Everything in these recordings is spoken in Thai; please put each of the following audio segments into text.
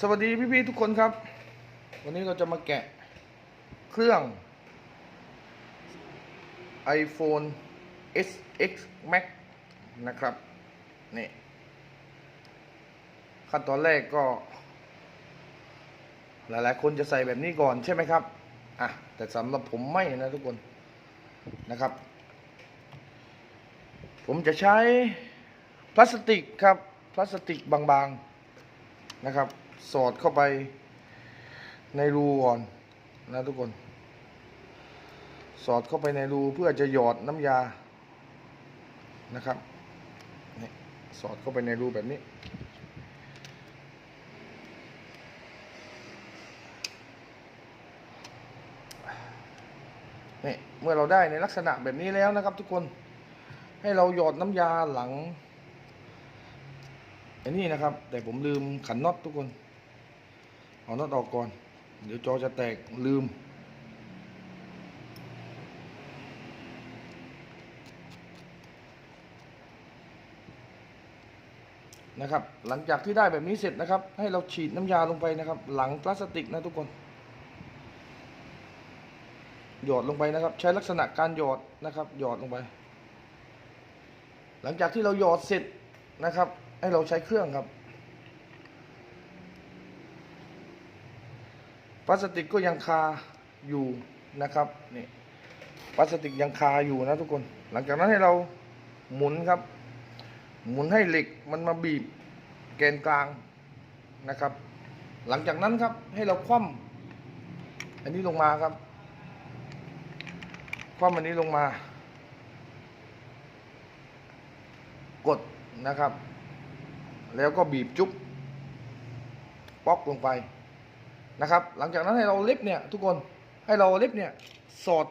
สวัสดีพี่ๆทุกคนครับ วันนี้เราจะมาแกะเครื่อง iPhone SX Max นะครับนี่ขั้นตอนแรกก็ หลายๆ คนจะใส่แบบนี้ก่อนใช่ไหมครับอะแต่สำหรับผมไม่นะทุกคนนะครับ ผมจะใช้พลาสติกครับ พลาสติกบางๆนะครับ สอดเข้าไปในรูก่อนนะทุกคน สอดเข้าไปในรูเพื่อจะหยอดน้ำยานะครับนี่สอดเข้าไปในรูแบบนี้ นี่เมื่อเราได้ในลักษณะแบบนี้แล้วนะครับ ทุกคนให้เราหยอดน้ำยาหลังอันนี้นะครับ แต่ผมลืมขันน็อตทุกคน เอาน็อตออกก่อน เดี๋ยวจอจะแตกลืม นะครับ หลังจากที่ได้แบบนี้เสร็จนะครับ ให้เราฉีดน้ำยาลงไปนะครับ หลังพลาสติกนะทุกคน หยอดลงไปนะครับ ใช้ลักษณะการหยอดนะครับ หยอดลงไป หลังจากที่เราหยอดเสร็จนะครับ ให้เราใช้เครื่องครับ พลาสติกก็ยังคาอยู่นะครับนี่พลาสติกยังคาอยู่นะทุกคน หลังจากนั้นให้เราหมุนครับ หมุนให้เหล็กมันมาบีบแกนกลางนะครับ หลังจากนั้นครับให้เราคว่ำอันนี้ลงมาครับ คว่ำอันนี้ลงมา กดนะครับ แล้วก็บีบจุ๊บป๊อกลงไป นะครับ หลังจากนั้นให้เราเล็บเนี่ยทุกคนให้เราเล็บเนี่ยสอด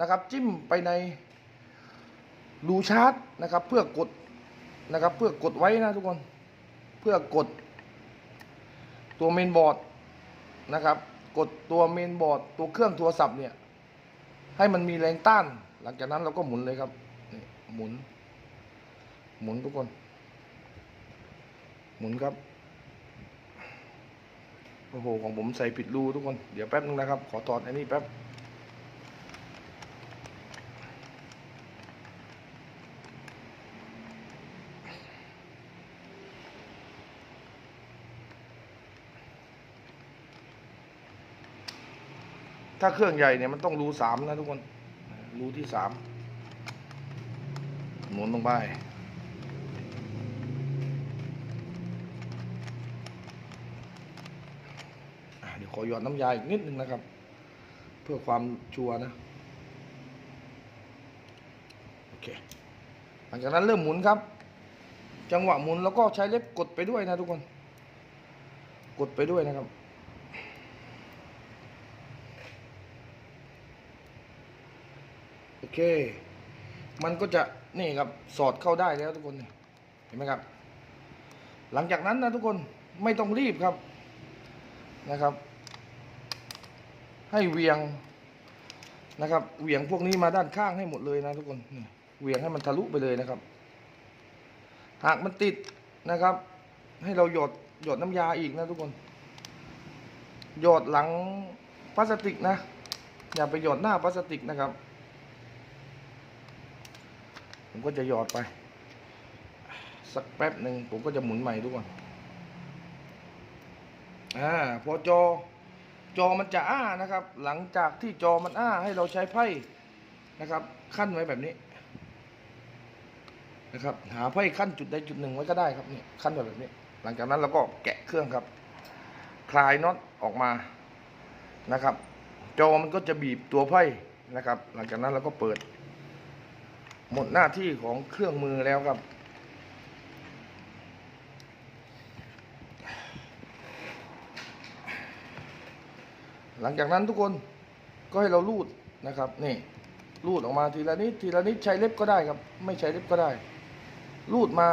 นะครับจิ้มไปในรูชาร์จนะครับเพื่อกดนะครับเพื่อกดไว้นะทุกคนเพื่อกดตัวเมนบอร์ดนะครับ กดตัวเมนบอร์ดตัวเครื่องโทรศัพท์เนี่ยให้มันมีแรงต้าน หลังจากนั้นเราก็หมุนเลยครับหมุน หมุนทุกคน หมุนครับ โอ้โห ของผมใส่ผิดรูทุกคน เดี๋ยวแป๊บนึงนะครับ ขอถอดอันนี้แป๊บ ถ้าเครื่องใหญ่เนี่ยมันต้องรูสามนะทุกคน รูที่สามหมุนลงไป อะเดี๋ยวขอหยอดน้ำยาอีกนิดนึงนะครับ เพื่อความชัวนะโอเคหลังจากนั้นเริ่มหมุนครับ จังหวะหมุนแล้วก็ใช้เล็บกดไปด้วยนะทุกคน กดไปด้วยนะครับโอเค มันก็จะนี่ครับสอดเข้าได้แล้วทุกคนเห็นไหมครับ หลังจากนั้นนะทุกคนไม่ต้องรีบครับนะครับ ให้เวียงนะครับเวียงพวกนี้มาด้านข้างให้หมดเลยนะทุกคนเวียงให้มันทะลุไปเลยนะครับ หากมันติดนะครับ ให้เราหยดหยดน้ำยาอีกนะทุกคน หยดหลังพลาสติกนะ อย่าไปหยดหน้าพลาสติกนะครับ ผมก็จะหยดไป สักแป๊บหนึ่งผมก็จะหมุนใหม่ทุกคนอ่าพอจอ จอมันจะอ้านะครับ หลังจากที่จอมันอ้าให้เราใช้ไพ่นะครับขั้นไว้แบบนี้นะครับ หาไพ่ขั้นจุดใดจุดหนึ่งไว้ก็ได้ครับนี่ขั้นไว้แบบนี้ หลังจากนั้นเราก็แกะเครื่องครับ คลายน็อตออกมานะครับ จอมันก็จะบีบตัวไพ่นะครับ หลังจากนั้นเราก็เปิด หมดหน้าที่ของเครื่องมือแล้วครับ หลังจากนั้นทุกคนก็ให้เราลูดนะครับนี่ลูดออกมาทีละนิดทีละนิดใช้เล็บก็ได้ครับ ไม่ใช้เล็บก็ได้ ลูดมา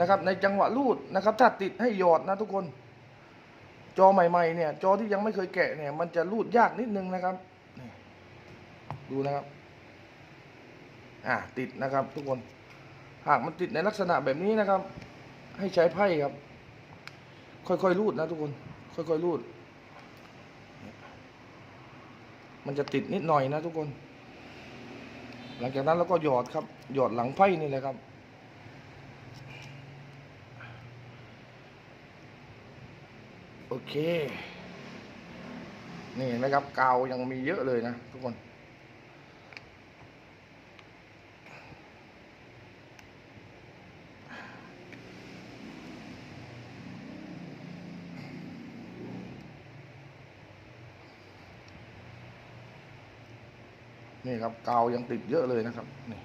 นะครับ ในจังหวะลูดนะครับ ถ้าติดให้หยอดนะทุกคน จอใหม่ๆเนี่ย จอที่ยังไม่เคยแกะเนี่ย มันจะลูดยากนิดนึงนะครับดูนะครับ อ่าติดนะครับทุกคน หากมันติดในลักษณะแบบนี้นะครับ ให้ใช้ไพ่ครับ ค่อยๆรูดนะทุกคน ค่อยๆรูด มันจะติดนิดหน่อยนะทุกคน หลังจากนั้นเราก็หยอดครับ หยอดหลังไพ่นี่เลยครับ โอเค นี่นะครับกาวยังมีเยอะเลยนะทุกคน นี่ครับกาวยังติดเยอะเลยนะครับนี่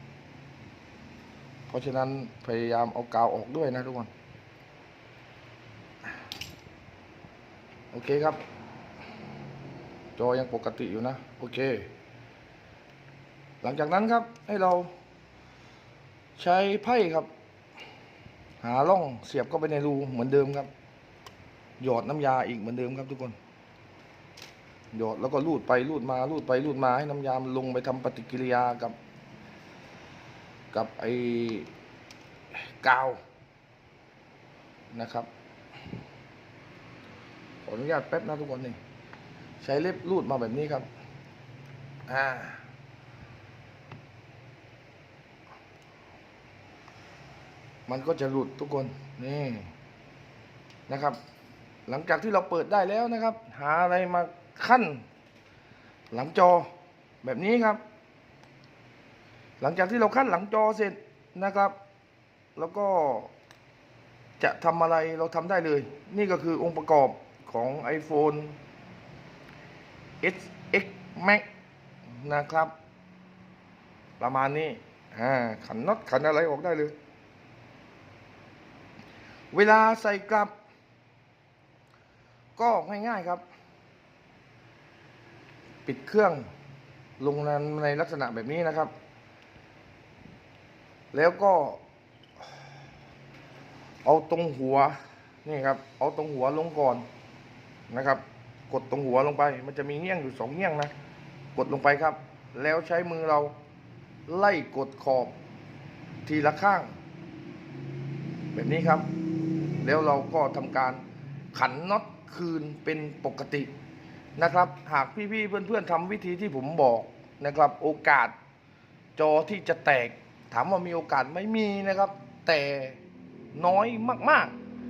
เพราะฉะนั้นพยายามเอากาวออกด้วยนะทุกคน โอเคครับ จอยังปกติอยู่นะ โอเค หลังจากนั้นครับให้เรา ใช้ไพ่ครับ หาร่องเสียบเข้าไปในรูเหมือนเดิมครับ หยอดน้ำยาอีกเหมือนเดิมครับทุกคน หยอดแล้วก็ลูดไปลูดมาลูดไปลูดมาให้น้ำยามลงไปทำปฏิกิริยากับ กับไอ้กาวนะครับขออนุญาตแป๊บนะทุกคนนี่ใช้เล็บลูดมาแบบนี้ครับอ่ามันก็จะหลุดทุกคนนี่นะครับ หลังจากที่เราเปิดได้แล้วนะครับ หาอะไรมา ขั้น หลังจอแบบนี้ครับ หลังจากที่เราขั้นหลังจอเสร็จนะครับ แล้วก็จะทำอะไรเราทำได้เลย นี่ก็คือองค์ประกอบของ iPhone SX Max นะครับ ประมาณนี้อ่าขันน็อตขันอะไรออกได้เลย เวลาใส่กลับ ก็ง่ายๆครับ ปิดเครื่องลงในลักษณะแบบนี้นะครับ แล้วก็ เอาตรงหัวนี่ครับ เอาตรงหัวลงก่อนนะครับ กดตรงหัวลงไป มันจะมีเงี้ยงอยู่สองเงี้ยงนะ กดลงไปครับ แล้วใช้มือเราไล่กดขอบทีละข้าง แบบนี้ครับ แล้วเราก็ทำการขันน็อตคืนเป็นปกติ นะครับ หากพี่ๆเพื่อนๆทำวิธีที่ผมบอกนะครับ โอกาสจอที่จะแตก ถามว่ามีโอกาสไม่มีนะครับ แต่น้อยมาก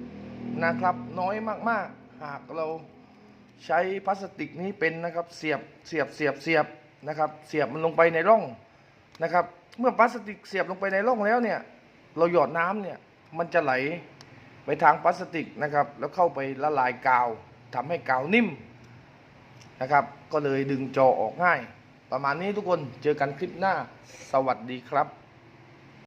ๆนะครับ น้อยมากๆ หากเราใช้พลาสติกนี้เป็นนะครับเสียบเสียบเสียบเสียบนะครับ เสียบมันลงไปในร่องนะครับ เมื่อพลาสติกเสียบลงไปในร่องแล้วเนี่ย เราหยอดน้ำเนี่ยมันจะไหลไปทางพลาสติกนะครับ แล้วเข้าไปละลายกาวทำให้กาวนิ่ม นะครับ ก็เลยดึงจอออกง่าย ประมาณนี้ทุกคนเจอกันคลิปหน้า สวัสดีครับ